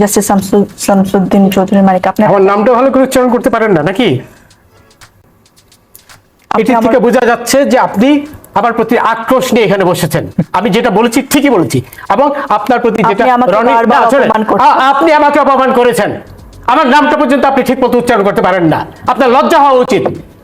Justice Shamsuddin Chowdhury মানিক আপনি আমার নামটা ভালো করে উচ্চারণ করতে পারেন না নাকি? এটি থেকে বোঝা যাচ্ছে যে আপনি আমার প্রতি আক্রোশ নিয়ে এখানে বসেছেন। আমি যেটা বলেছি ঠিকই বলেছি। এবং আপনার প্রতি যেটা আপনি আমাকে অপমান করেছেন। আমার নামটা পর্যন্ত আপনি ঠিক মতো উচ্চারণ করতে পারেন না। আপনার লজ্জা হওয়া উচিত।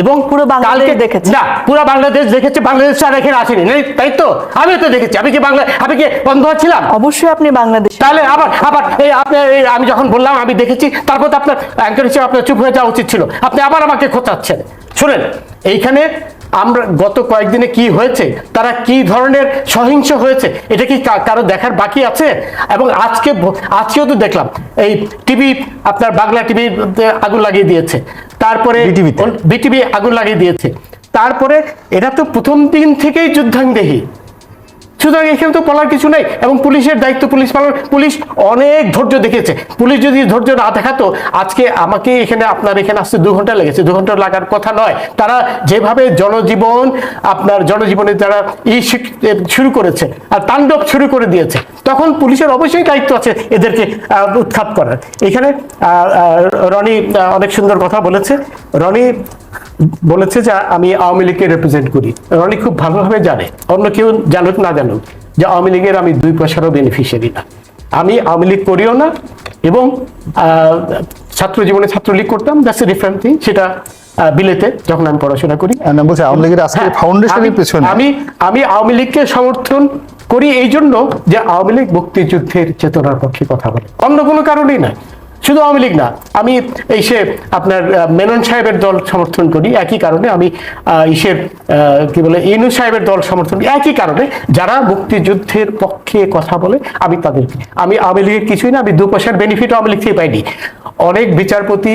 এবং পুরো বাংলাদেশ দেখেছে। না পুরো বাংলাদেশ দেখেছে বাংলাদেশ আর এখানে আসেনি। নেই, তাই তো? আমি তো দেখেছি। আমি কি বাংলা আমি কি বন্ধ ছিলাম? অবশ্যই আপনি বাংলাদেশ তাহলে আবার আবার এই আপনি আমি যখন বললাম আমি দেখেছি তারপর তো আপনার অ্যাঙ্কার হিসেবে আপনার চুপ হয়ে যাওয়া উচিত ছিল। আপনি আবার আমাকে খোঁচাচ্ছেন। শুনেন এইখানে আমরা গত কয়েকদিনে কি হয়েছে? তারা কি ধরনের সহিংস হয়েছে? এটা কি কারও দেখার বাকি আছে? এবং আজকে আজকেও তো দেখলাম এই টিভি আপনার বাংলা টিভি আগুন লাগিয়ে দিয়েছে। তারপরে। বিটিভি আগুন লাগিয়ে দিয়েছে। তারপরে এটা তো প্রথম দিন থেকেই যুদ্ধাঙ্গদেহী সুতরাং এখানে তো বলার কিছু নেই এবং পুলিশের দায়িত্ব পুলিশ পালন পুলিশ অনেক ধৈর্য দেখেছে পুলিশ যদি ধৈর্য না দেখাতো, আজকে আমাকে এখানে আপনার এখানে আসতে দু ঘণ্টা লেগেছে। দু ঘণ্টা লাগার কথা নয়। তারা যেভাবে জনজীবন, আপনার জনজীবনে যারা ই শুরু করেছে আর তাণ্ডব শুরু করে দিয়েছে, তখন পুলিশের অবশ্যই দায়িত্ব আছে এদেরকে উৎখাত করার। এখানে রনি অনেক সুন্দর কথা বলেছে। রনি বলেছে যে আমি আওয়ামী লীগকে রিপ্রেজেন্ট করি। রনি খুব ভালোভাবে জানে অন্য কেউ জানুক না জানুক যে আওয়ামী লীগের আমি দুই পয়সারও বেনিফিশিয়ারি না। আমি আওয়ামী লীগ করিও না এবং ছাত্র জীবনে ছাত্রলীগ করতাম দ্যাটস এ ডিফারেন্ট থিং সেটা বিলেতে যখন আমি পড়াশোনা করি। আর না আওয়ামী লীগের আজকে হ্যাঁ, ফাউন্ডেশনের আমি- পেছনে। আমি আমি আওয়ামী লীগকে সমর্থন করি এই জন্য যে আওয়ামী লীগ মুক্তিযুদ্ধের চেতনার পক্ষে কথা বলে। অন্য কোনো কারণেই না শুধু আওয়ামী লীগ না, আমি এই সে আপনার মেনন সাহেবের দল সমর্থন করি, একই কারণে আমি ইসের কি বলে, ইনু সাহেবের দল সমর্থন করি, একই কারণে যারা মুক্তিযুদ্ধের পক্ষে কথা বলে, আমি তাদেরকে আমি আওয়ামী লীগের কিছুই না, আমি দু পয়সার বেনিফিট আওয়ামী লীগ থেকে পাইনি। অনেক বিচারপতি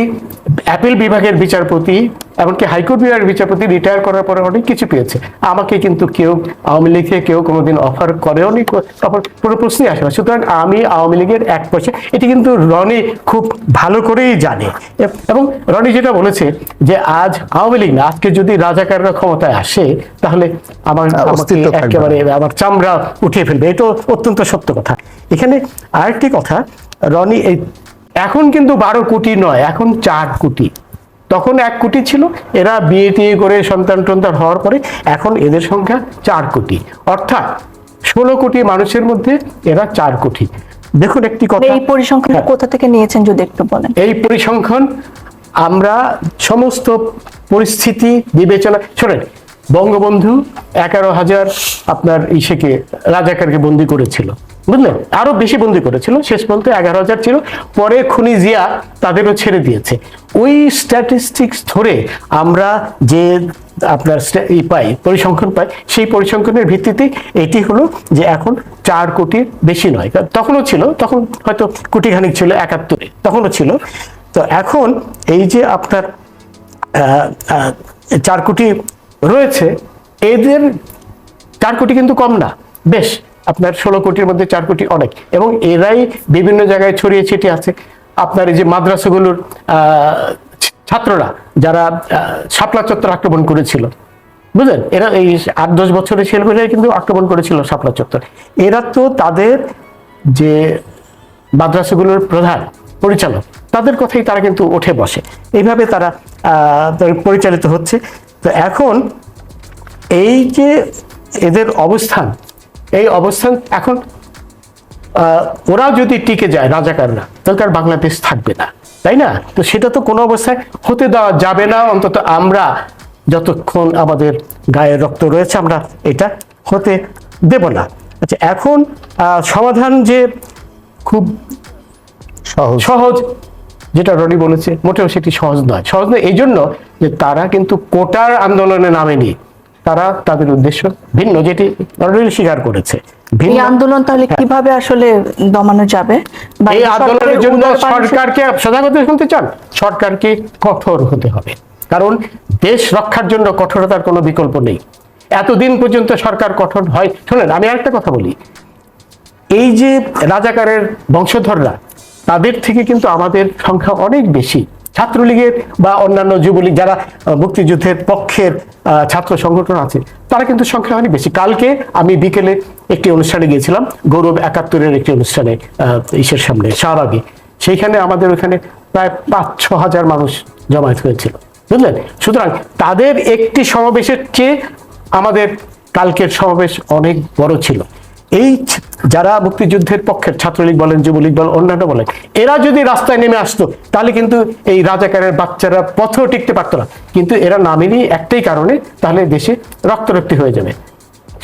অ্যাপিল বিভাগের বিচারপতি, এমনকি হাইকোর্ট বিভাগের বিচারপতি রিটায়ার করার পরে অনেক কিছু পেয়েছে। আমাকে কিন্তু কেউ আওয়ামী লীগে কেউ কোনোদিন অফার করেও নি অফার কোনো প্রশ্নই আসে না। সুতরাং আমি আওয়ামী লীগের এক পয়সা, এটি কিন্তু রনি খুব ভালো করেই জানে। এবং রনি যেটা বলেছে যে আজ আওয়ামী লীগ না আজকে যদি রাজাকাররা ক্ষমতায় আসে তাহলে আমার না। একেবারে আমার চামড়া উঠিয়ে ফেলবে। এটা অত্যন্ত সত্য কথা। এখানে আরেকটি কথা রনি এই এখন কিন্তু বারো কোটি নয় এখন চার কোটি। তখন এক কোটি ছিল এরা বিয়ে টিয়ে করে সন্তান টন্তান হওয়ার পরে এখন এদের সংখ্যা চার কোটি। অর্থাৎ ষোলো কোটি মানুষের মধ্যে এরা চার কোটি। দেখুন একটি কথা। এই পরিসংখ্যান হ্যাঁ। কোথা থেকে নিয়েছেন যদি একটু বলেন? এই পরিসংখ্যান আমরা সমস্ত পরিস্থিতি বিবেচনা শোনেন বঙ্গবন্ধু এগারো হাজার আপনার ইসেকে রাজাকারকে বন্দি করেছিল। বুঝলেন? আরও বেশি বন্দি করেছিল শেষ পর্যন্ত এগারো হাজার ছিল। পরে খুনি জিয়া তাদেরও ছেড়ে দিয়েছে। ওই স্ট্যাটিস্টিক্স ধরে আমরা যে আপনার ই পাই, পরিসংখ্যান পাই, সেই পরিসংখ্যানের ভিত্তিতে এটি হলো যে এখন চার কোটির বেশি নয়। তখনও ছিল, তখন হয়তো কোটি খানিক ছিল, একাত্তরে, তখনও ছিল। তো এখন এই যে আপনার চার কোটি রয়েছে, এদের চার কোটি কিন্তু কম না। বেশ, আপনার ষোলো কোটির মধ্যে চার কোটি অনেক। এবং এরাই বিভিন্ন জায়গায় ছড়িয়ে ছিটিয়ে আছে। আপনার এই যে মাদ্রাসাগুলোর ছাত্ররা যারা শাপলা চত্বর আক্রমণ করেছিল, বুঝলেন? এরা এই আট, দশ বছরের ছেলেমেয়েরা কিন্তু আক্রমণ করেছিল শাপলা চত্বর। এরা তো তাদের যে মাদ্রাসাগুলোর প্রধান, পরিচালক, তাদের কথাই তারা কিন্তু উঠে বসে। এইভাবে তারা পরিচালিত হচ্ছে। তো এখন এই যে এদের অবস্থান, এই অবস্থান এখন ওরা যদি টিকে যায় রাজাকাররা, তাহলে তার বাংলাদেশ থাকবে না। তাই না? তো সেটা তো কোনো অবস্থায় হতে দেওয়া যাবে না। অন্তত আমরা যতক্ষণ আমাদের গায়ে রক্ত রয়েছে আমরা এটা হতে দেব না। আচ্ছা এখন সমাধান যে খুব সহজ। সহজ যেটা রনি বলেছে মোটেও সেটি সহজ নয়। সহজ নয় এই জন্য যে তারা কিন্তু কোটার আন্দোলনে নামেনি। তারা তাদের উদ্দেশ্য ভিন্ন যেটি রনি স্বীকার করেছে। এই ভিন্ন আন্দোলন তাহলে কীভাবে আসলে দমানো যাবে? এই আন্দোলনের জন্য সরকারকে সজাগ হতে শুনতে চান? সরকারকে কঠোর হতে হবে। কারণ দেশ রক্ষার জন্য কঠোরতার কোনো বিকল্প নেই। এতদিন পর্যন্ত সরকার কঠোর হয় শোনেন আমি আরেকটা কথা বলি। এই যে রাজাকারের বংশধররা তাদের থেকে কিন্তু আমাদের সংখ্যা অনেক বেশি। ছাত্রলীগের বা অন্যান্য যুবলীগ যারা মুক্তিযুদ্ধের পক্ষের ছাত্র সংগঠন আছে, তারা কিন্তু সংখ্যা অনেক বেশি। কালকে আমি বিকেলে একটি অনুষ্ঠানে গিয়েছিলাম, গৌরব একাত্তরের একটি অনুষ্ঠানে ইসের সামনে শাহবাগে সেইখানে আমাদের ওখানে প্রায় পাঁচ, ছ হাজার মানুষ জমায়েত হয়েছিল, বুঝলেন? সুতরাং তাদের একটি সমাবেশের চেয়ে আমাদের কালকের সমাবেশ অনেক বড় ছিল। এই যারা মুক্তিযুদ্ধের পক্ষের ছাত্রলীগ বলেন, যুবলীগ বলেন, অন্যান্য বলেন, এরা যদি রাস্তায় নেমে আসতো, তাহলে কিন্তু এই রাজাকারের বাচ্চারা পথেও টিকতে পারতো না। কিন্তু এরা নামেনি একটাই কারণে, তাহলে দেশে রক্তরক্তি হয়ে যাবে।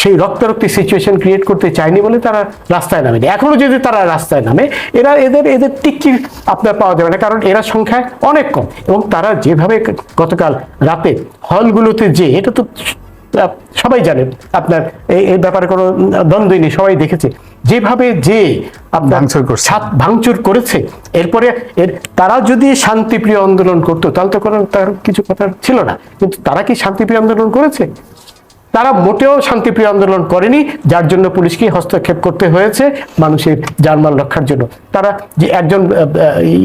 সেই রক্তারক্তি সিচুয়েশন ক্রিয়েট করতে চায়নি বলে তারা রাস্তায় নামেনি। এখনও যদি তারা রাস্তায় নামে, এরা এদের এদের টিকি আপনার পাওয়া যাবে না, কারণ এরা সংখ্যায় অনেক কম। এবং তারা যেভাবে গতকাল রাতে হলগুলোতে যে এটা তো সবাই জানেন আপনার এই এই ব্যাপারে কোনো দ্বন্দ্বই নেই সবাই দেখেছে। যেভাবে যে আপনার ছাদ ভাঙচুর করেছে এরপরে এর তারা যদি শান্তিপ্রিয় আন্দোলন করতো তাহলে তো কোনো তার কিছু কথা ছিল না কিন্তু তারা কি শান্তিপ্রিয় আন্দোলন করেছে? তারা মোটেও শান্তিপ্রিয় আন্দোলন করেনি, যার জন্য পুলিশকে হস্তক্ষেপ করতে হয়েছে মানুষের জানমাল রক্ষার জন্য। তারা যে একজন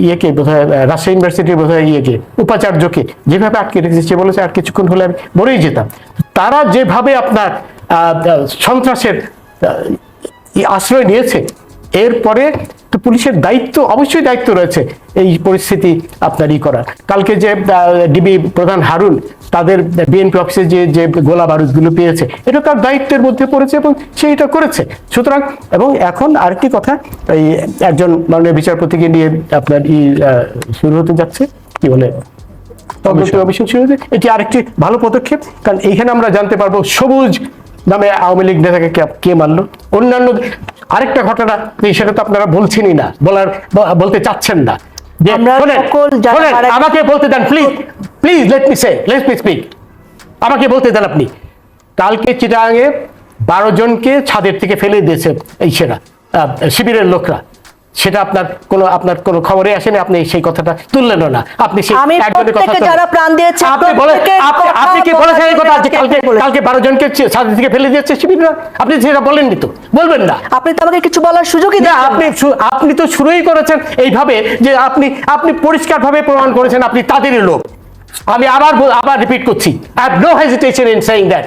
ইয়েকে বোধহয় রাজশাহী ইউনিভার্সিটির বোধহয় ইয়েকে, উপাচার্যকে যেভাবে আটকে রেখেছে সে বলেছে, আর কিছুক্ষণ হলে আমি মরেই যেতাম। তারা যেভাবে আপনার সন্ত্রাসের আশ্রয় নিয়েছে এরপরে তো পুলিশের দায়িত্ব অবশ্যই দায়িত্ব রয়েছে এই পরিস্থিতি আপনার ই করার। কালকে যে ডিবি প্রধান হারুন তাদের বিএনপি অফিসে যে যে গোলা বারুদগুলো পেয়েছে এটা তার দায়িত্বের মধ্যে পড়েছে এবং সে এটা করেছে। সুতরাং এবং এখন আরেকটি কথা এই একজন মাননীয় বিচারপতিকে নিয়ে আপনার ই শুরু হতে যাচ্ছে কি বলে? তদন্ত কমিশন শুরু হয়েছে এটি আরেকটি ভালো পদক্ষেপ কারণ এইখানে আমরা জানতে পারব সবুজ নামে আওয়ামী লীগ নেতাকে কে- মারলো? অন্যান্য আরেকটা ঘটনা সেটা তো আপনারা বলছেনই না বলার বলতে চাচ্ছেন না। আমাকে বলতে দেন please please let me say let me speak আমাকে বলতে দেন আপনি কালকে চিটাঙে বারো জনকে ছাদের থেকে ফেলে দিয়েছে এই সেরা আহ, শিবিরের লোকরা। সেটা আপনার কোনো আপনার কোনো খবরে আসেনি আপনি সেই কথাটা তুললেনও না। আপনি সেই একজনের কথা তুললেন। যারা প্রাণ দিয়েছে, আপনি বলে আপনি কি বলেছেন এই কথা? যে কালকে কালকে বারো জনকে ছে- ছাদের থেকে ফেলে দিয়েছে শিবিররা? আপনি সেটা বলেননি তো? বলবেন না। আপনি তো আমাকে কিছু বলার সুযোগই না দিচ্ছেন আপনি আপনি তো শুরুই করেছেন এইভাবে যে আপনি আপনি পরিষ্কারভাবে প্রমাণ করেছেন আপনি তাদেরই লোক। আমি আবার আবার রিপিট করছি। I have no hesitation in saying that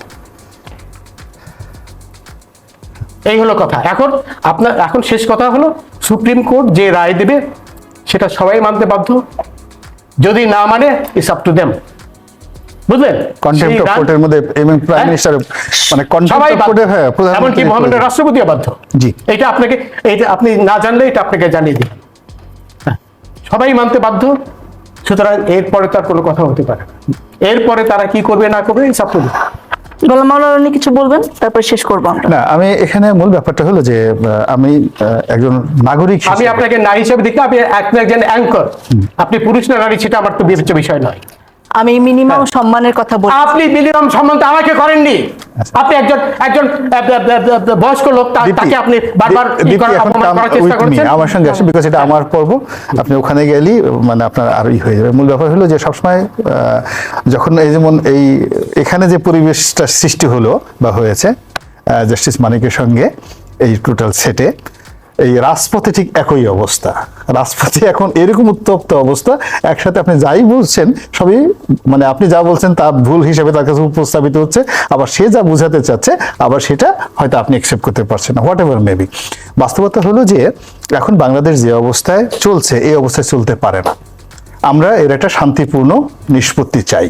এই হলো কথা। এখন আপনার এখন শেষ কথা হলো সুপ্রিম কোর্ট যে রায় দেবে সেটা সবাই মানতে বাধ্য। যদি না মানে ইটস আপ টু দেম বুঝলেন? কন্টেম্প্ট অফ কোর্টের মধ্যে এবং প্রাইম হ্যাঁ? মিনিস্টার মানে কন্টেম্প্ট অফ কোর্টের হ্যাঁ এমনকি প্রধানমন্ত্রী মহামান্য করে। রাষ্ট্রপতিও বাধ্য। জি। এটা আপনাকে এটা আপনি না জানলে এটা আপনাকে জানিয়ে দিই। হ্যাঁ, সবাই মানতে বাধ্য সুতরাং এরপরে তার কোনো কথা হতে পারে না। এরপরে তারা কি করবে না করবে এই সব গোলাম মাওলানা কিছু বলবেন? তারপর শেষ করব আমরা। না আমি এখানে মূল ব্যাপারটা হলো যে আমি আহ, একজন নাগরিক আমি আপনাকে নারী হিসেবে দেখি আপনি আপনি একজন অ্যাঙ্কর আপনি পুরুষ না নারী সেটা আমার তো বিবেচ্য বিষয় নয়। আমি মিনিমাম সম্মানের কথা বলি আপনি মিনিমাম সম্বন্ধে আমাকে করেননি। আপনি একজন একজন বয়স্ক লোক তাকে আপনি বারবার ই করার- চেষ্টা করেছেন? আমার সঙ্গে আসে বিকজ এটা আমার পর্ব। আপনি ওখানে গেলেই মানে আপনার আর ই হয়ে যাবে। মূল ব্যাপার হলো যে সবসময় আহ, যখন এই যেমন এই এখানে যে পরিবেশটা সৃষ্টি হলো বা হয়েছে জাস্টিস মানিকের সঙ্গে এই টোটাল সেটে এই রাজপথে ঠিক একই অবস্থা। রাজপথে এখন এরকম উত্তপ্ত অবস্থা, একসাথে আপনি যাই বলছেন, সবই মানে আপনি যা বলছেন তা ভুল হিসেবে তার কাছে উপস্থাপিত হচ্ছে, আবার সে যা বোঝাতে চাচ্ছে, আবার সেটা হয়তো আপনি অ্যাকসেপ্ট করতে পারছেন না হোয়াট এভার মেবি বাস্তবতা হলো যে, এখন বাংলাদেশ যে অবস্থায় চলছে, এই অবস্থায় চলতে পারে না। আমরা এর একটা শান্তিপূর্ণ নিষ্পত্তি চাই।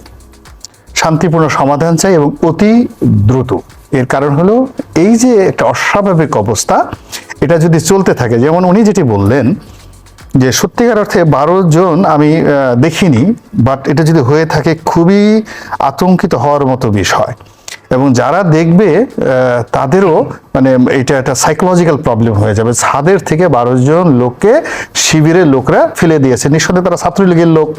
শান্তিপূর্ণ সমাধান চাই এবং অতি দ্রুত। এর কারণ হলো এই যে একটা অস্বাভাবিক অবস্থা এটা যদি চলতে থাকে, যেমন উনি যেটি বললেন যে সত্যিকার অর্থে বারো জন আমি দেখিনি বাট এটা যদি হয়ে থাকে খুবই আতঙ্কিত হওয়ার মতো বিষয়। এবং যারা দেখবে তাদেরও মানে এটা একটা সাইকোলজিক্যাল প্রবলেম হয়ে যাবে। ছাদের থেকে বারো জন লোককে শিবিরের লোকরা ফেলে দিয়েছে। নিঃসন্দেহে তারা ছাত্রলীগের লোক।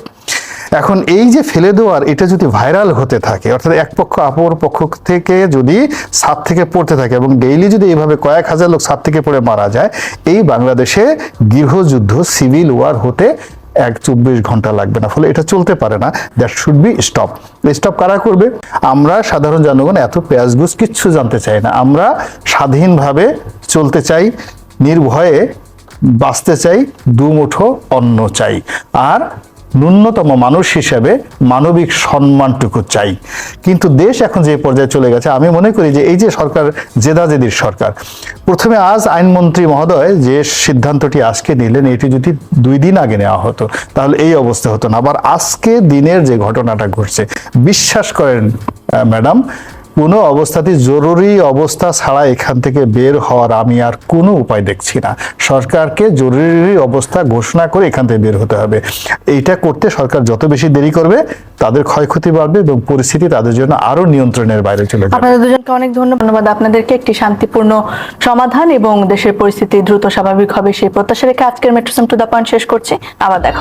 এখন এই যে ফেলে দেওয়ার, এটা যদি ভাইরাল হতে থাকে, অর্থাৎ এক পক্ষ অপর পক্ষ থেকে যদি ছাদ থেকে পড়তে থাকে এবং ডেইলি যদি এইভাবে কয়েক হাজার লোক ছাদ থেকে পড়ে মারা যায়, এই বাংলাদেশে গৃহযুদ্ধ, সিভিল ওয়ার হতে এক চব্বিশ ঘণ্টা লাগবে না। ফলে এটা চলতে পারে না। That should be stop. Stop কারা করবে? আমরা সাধারণ জনগণ এত পেঁয়াজগুজ কিচ্ছু জানতে চাই না। আমরা স্বাধীনভাবে চলতে চাই, নির্ভয়ে বাঁচতে চাই, দুমুঠো অন্ন চাই। আর ন্যূনতম মানুষ হিসেবে মানবিক সম্মানটুকু চাই। কিন্তু দেশ এখন যে পর্যায়ে চলে গেছে, আমি মনে করি যে এই যে সরকার, জেদাজেদির সরকার, প্রথমে আজ আইনমন্ত্রী মহোদয় যে সিদ্ধান্তটি আজকে নিলেন, এটি যদি দুই দিন আগে নেওয়া হতো, তাহলে এই অবস্থা হতো না। আবার আজকে দিনের যে ঘটনাটা ঘটছে, বিশ্বাস করেন ম্যাডাম কোনো অবস্থাতে জরুরি অবস্থা ছাড়া এখান থেকে বের হওয়ার আমি আর কোনো উপায় দেখছি না। সরকারকে জরুরি অবস্থা ঘোষণা করে এখান থেকে বের হতে হবে। এইটা করতে সরকার যত বেশি দেরি করবে, তাদের ক্ষয়ক্ষতি বাড়বে এবং পরিস্থিতি তাদের জন্য আরও নিয়ন্ত্রণের বাইরে চলে যাবে। আপনাদের দুজনকে অনেক ধন্যবাদ। আপনাদেরকে একটি শান্তিপূর্ণ সমাধান এবং দেশের পরিস্থিতি দ্রুত স্বাভাবিক হবে সেই প্রত্যাশা রেখে আজকের মেট্রোসেম টু দা পয়েন্ট শেষ করছি। আবার দেখা